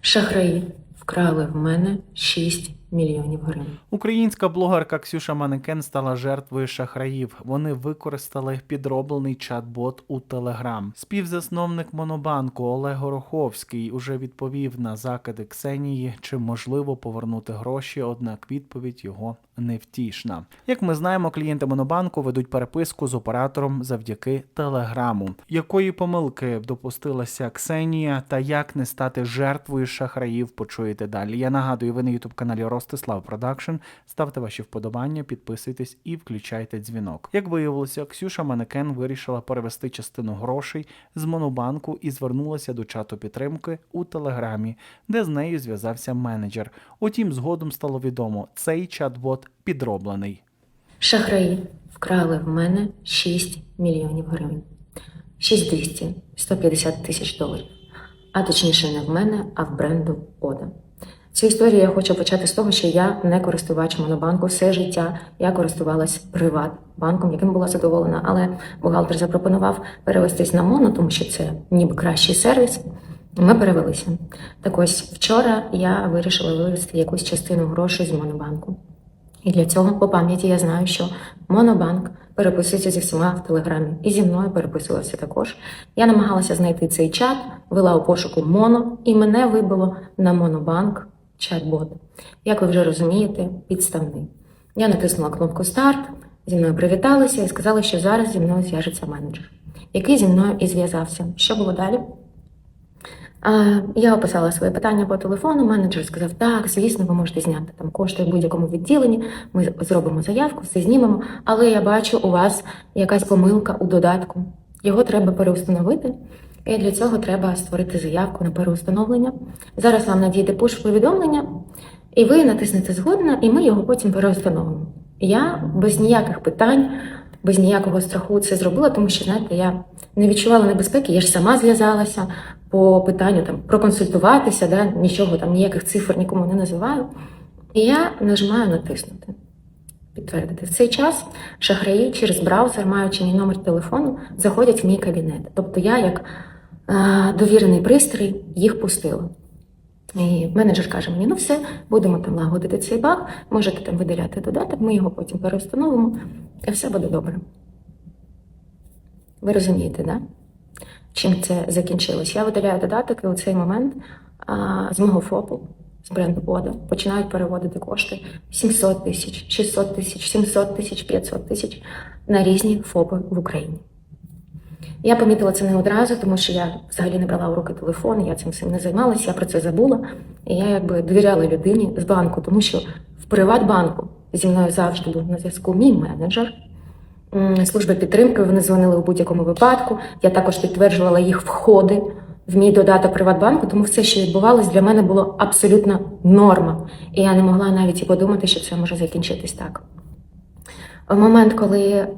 Шахраї вкрали в мене 6 мільйонів гривень. Українська блогерка Ксюша Манекен стала жертвою шахраїв. Вони використали підроблений чат-бот у Телеграм. Співзасновник Монобанку Олег Гороховський уже відповів на закиди Ксенії, чи можливо повернути гроші, однак відповідь його невтішна. Як ми знаємо, клієнти Монобанку ведуть переписку з оператором завдяки Телеграму. Якої помилки допустилася Ксенія та як не стати жертвою шахраїв, почуєте далі. Я нагадую, ви на ютуб каналі Ростислав Продакшн. Ставте ваші вподобання, підписуйтесь і включайте дзвінок. Як виявилося, Ксюша Манекен вирішила перевести частину грошей з Монобанку і звернулася до чату підтримки у Телеграмі, де з нею зв'язався менеджер. Утім, згодом стало відомо, цей чат-бот підроблений. Шахраї вкрали в мене 6 мільйонів гривень. 6200 150 тисяч доларів. А точніше, не в мене, а в бренду Ода. Цю історію я хочу почати з того, що я не користувач монобанку все життя. Я користувалась приватбанком, яким була задоволена, але бухгалтер запропонував перевестись на моно, тому що це ніби кращий сервіс. Ми перевелися. Так ось вчора я вирішила вивести якусь частину грошей з монобанку. І для цього по пам'яті я знаю, що Монобанк переписується зі всіма в Телеграмі, і зі мною переписувався також. Я намагалася знайти цей чат, вела у пошуку Моно, і мене вибило на Монобанк чат-бот. Як ви вже розумієте, підставний. Я натиснула кнопку Старт, зі мною привіталися і сказали, що зараз зі мною зв'яжеться менеджер, який зі мною і зв'язався. Що було далі? Я описала своє питання по телефону. Менеджер сказав: так, звісно, ви можете зняти там кошти в будь-якому відділенні. Ми зробимо заявку, все знімемо. Але я бачу, у вас якась помилка у додатку. Його треба переустановити. І для цього треба створити заявку на переустановлення. Зараз вам надійде пуш-повідомлення, і ви натиснете згодна, і ми його потім переустановимо. Я без ніяких питань, без ніякого страху це зробила, тому що, знаєте, я не відчувала небезпеки, я ж сама зв'язалася по питанню там проконсультуватися, да, нічого там, ніяких цифр нікому не називаю. І я нажимаю натиснути. Підтвердити. В цей час шахраї через браузер, маючи мій номер телефону, заходять в мій кабінет. Тобто я, як довірений пристрій, їх пустила. І менеджер каже мені: ну все, будемо там лагодити цей баг, можете там видаляти додаток, ми його потім переустановимо, і все буде добре. Ви розумієте, да? чим це закінчилось? Я видаляю додаток, і у цей момент а, з мого ФОПу, з бренду Ода, починають переводити кошти 700 тисяч, 600 тисяч, 700 тисяч, 500 тисяч на різні ФОПи в Україні. Я помітила це не одразу, тому що я взагалі не брала в руки телефон, я цим всім не займалася, я про це забула. І я якби довіряла людині з банку, тому що в Приватбанку зі мною завжди був на зв'язку мій менеджер. М, Служба підтримки вони дзвонили у будь-якому випадку. Я також підтверджувала їх входи в мій додаток Приватбанку, тому все, що відбувалось, для мене було абсолютно норма. І я не могла навіть і подумати, що це може закінчитись так. В момент, коли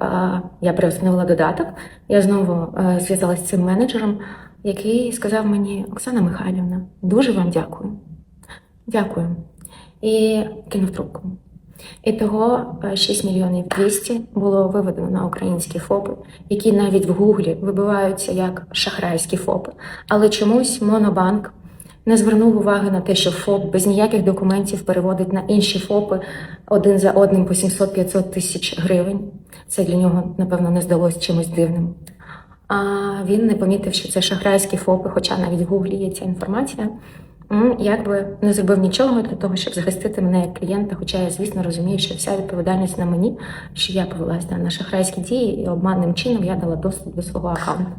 я переустановила додаток, я знову зв'язалася з цим менеджером, який сказав мені: Оксана Михайлівна, дуже вам дякую. Дякую. І кинув трубку. І того е, 6 мільйонів 200 було виведено на українські ФОПи, які навіть в Гуглі вибиваються як шахрайські ФОПи. Але чомусь Монобанк не звернув уваги на те, що ФОП без ніяких документів переводить на інші ФОПи один за одним по 700-500 тисяч гривень. Це для нього, напевно, не здалось чимось дивним. А він не помітив, що це шахрайські ФОПи, хоча навіть в Гуглі є ця інформація. Якби не зробив нічого для того, щоб захистити мене як клієнта, хоча я, звісно, розумію, що вся відповідальність на мені, що я повелася на шахрайські дії і обманним чином я дала доступ до свого аккаунту.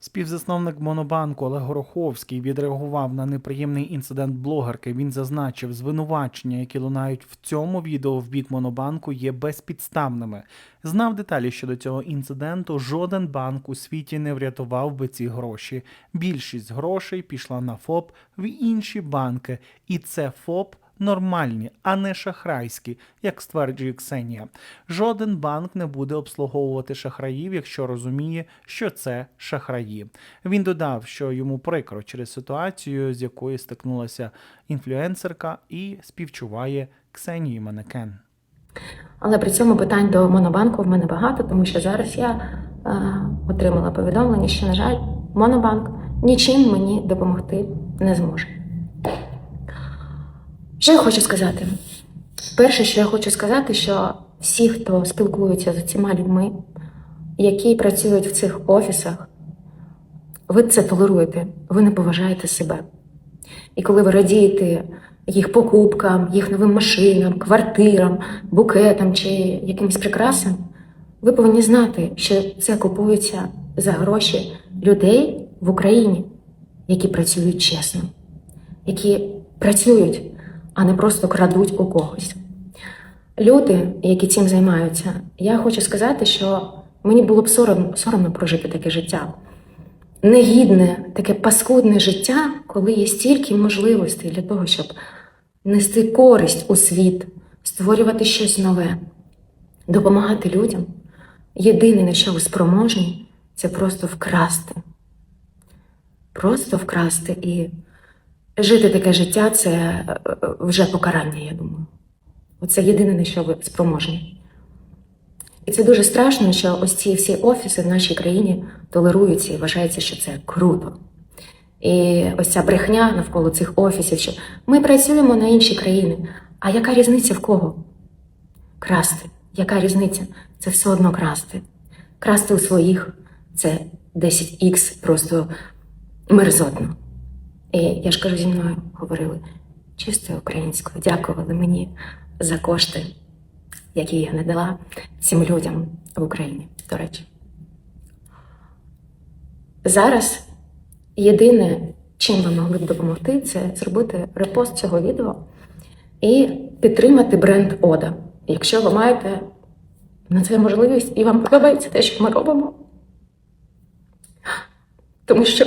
Співзасновник Монобанку Олег Гороховський відреагував на неприємний інцидент блогерки. Він зазначив, звинувачення, які лунають в цьому відео в бік Монобанку, є безпідставними. Знав деталі щодо цього інциденту. Жоден банк у світі не врятував би ці гроші. Більшість грошей пішла на ФОП в інші банки, і це ФОП нормальні, а не шахрайські, як стверджує Ксенія. Жоден банк не буде обслуговувати шахраїв, якщо розуміє, що це шахраї. Він додав, що йому прикро через ситуацію, з якою стикнулася інфлюенсерка, і співчуває Ксенії Манекен. Але при цьому питань до Монобанку в мене багато, тому що зараз я е, отримала повідомлення, що, на жаль, Монобанк нічим мені допомогти не зможе. Що я хочу сказати? Перше, що я хочу сказати, що всі, хто спілкується з цими людьми, які працюють в цих офісах, ви це толеруєте, ви не поважаєте себе. І коли ви радієте їх покупкам, їх новим машинам, квартирам, букетам чи якимось прикрасам, ви повинні знати, що це купується за гроші людей в Україні, які працюють чесно, які працюють, а не просто крадуть у когось. Люди, які цим займаються, я хочу сказати, що мені було б соромно, соромно прожити таке життя. Негідне, таке паскудне життя, коли є стільки можливостей для того, щоб нести користь у світ, створювати щось нове, допомагати людям. Єдине, на що ви спроможні, це просто вкрасти. Просто вкрасти і жити таке життя це е, вже покарання, я думаю. Оце єдине, на що ви спроможні. І це дуже страшно, що ось ці всі офіси в нашій країні толеруються і вважається, що це круто. І ось ця брехня навколо цих офісів, що ми працюємо на інші країни. А яка різниця в кого? Красти. Яка різниця? Це все одно красти. Красти у своїх це 10х просто мерзотно. І я ж кажу, зі мною говорили чистою українською, дякували мені за кошти, які я надала цим людям в Україні, до речі. Зараз єдине, чим ви могли б допомогти, це зробити репост цього відео і підтримати бренд Ода. Якщо ви маєте на це можливість і вам подобається те, що ми робимо. Тому що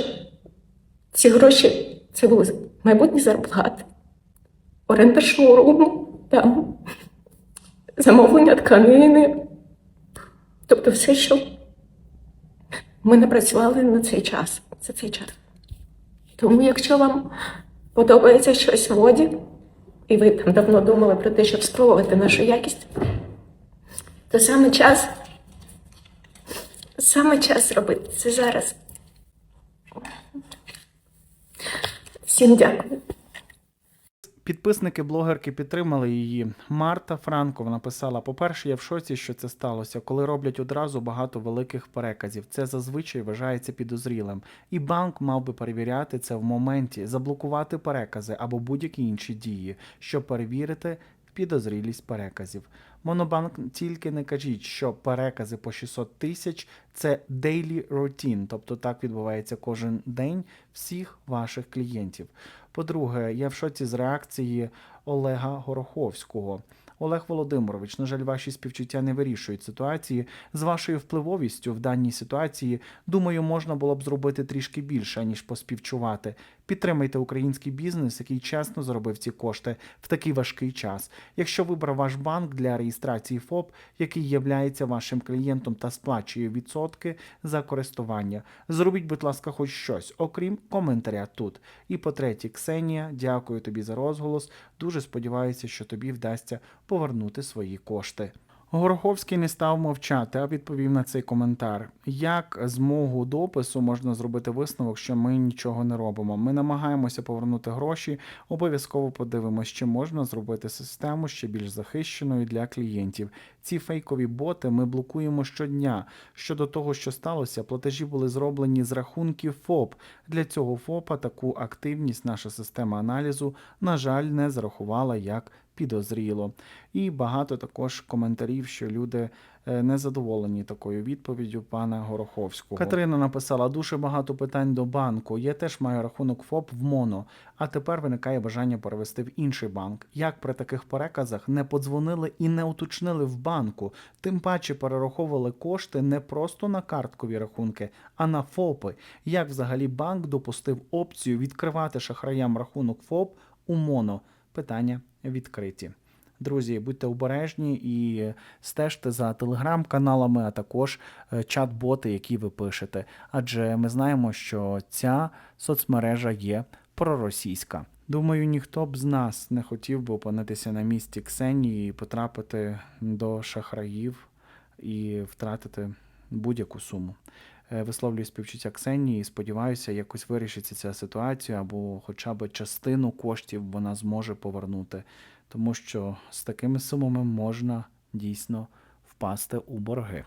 ці гроші це були майбутні зарплати, оренда шоуруму, там, замовлення тканини. Тобто все, що ми напрацювали на цей час, за цей час. Тому, якщо вам подобається щось в воді, і ви там давно думали про те, щоб спробувати нашу якість, то саме час, саме час зробити це зараз. Всім дякую. Підписники блогерки підтримали її. Марта Франков написала: по-перше, я в шоці, що це сталося, коли роблять одразу багато великих переказів. Це зазвичай вважається підозрілим. І банк мав би перевіряти це в моменті, заблокувати перекази або будь-які інші дії, щоб перевірити підозрілість переказів. Монобанк тільки не кажіть, що перекази по 600 тисяч це daily routine, тобто так відбувається кожен день всіх ваших клієнтів. По-друге, я в шоці з реакції Олега Гороховського. Олег Володимирович, на жаль, ваші співчуття не вирішують ситуації. З вашою впливовістю в даній ситуації, думаю, можна було б зробити трішки більше, ніж поспівчувати. Підтримайте український бізнес, який чесно заробив ці кошти в такий важкий час. Якщо вибрав ваш банк для реєстрації ФОП, який являється вашим клієнтом та сплачує відсотки за користування, зробіть, будь ласка, хоч щось, окрім коментаря тут. І по-третє, Ксенія, дякую тобі за розголос. Дуже сподіваюся, що тобі вдасться повернути свої кошти. Гороховський не став мовчати, а відповів на цей коментар. Як з мого допису можна зробити висновок, що ми нічого не робимо? Ми намагаємося повернути гроші. Обов'язково подивимось, чи можна зробити систему ще більш захищеною для клієнтів. Ці фейкові боти ми блокуємо щодня. Щодо того, що сталося, платежі були зроблені з рахунків ФОП. Для цього ФОПа таку активність наша система аналізу, на жаль, не зарахувала як підозріло. І багато також коментарів, що люди е, не задоволені такою відповіддю пана Гороховського. Катерина написала дуже багато питань до банку. Я теж маю рахунок ФОП в МОНО, а тепер виникає бажання перевести в інший банк. Як при таких переказах не подзвонили і не уточнили в банку, тим паче перераховували кошти не просто на карткові рахунки, а на ФОПи. Як взагалі банк допустив опцію відкривати шахраям рахунок ФОП у МОНО? Питання відкриті. Друзі, будьте обережні і стежте за телеграм-каналами, а також е, чат-боти, які ви пишете. Адже ми знаємо, що ця соцмережа є проросійська. Думаю, ніхто б з нас не хотів би опинитися на місці Ксенії і потрапити до шахраїв і втратити будь-яку суму. Е, Висловлюю співчуття Ксенії і сподіваюся, якось вирішиться ця ситуація, або хоча б частину коштів вона зможе повернути, тому що з такими сумами можна дійсно впасти у борги.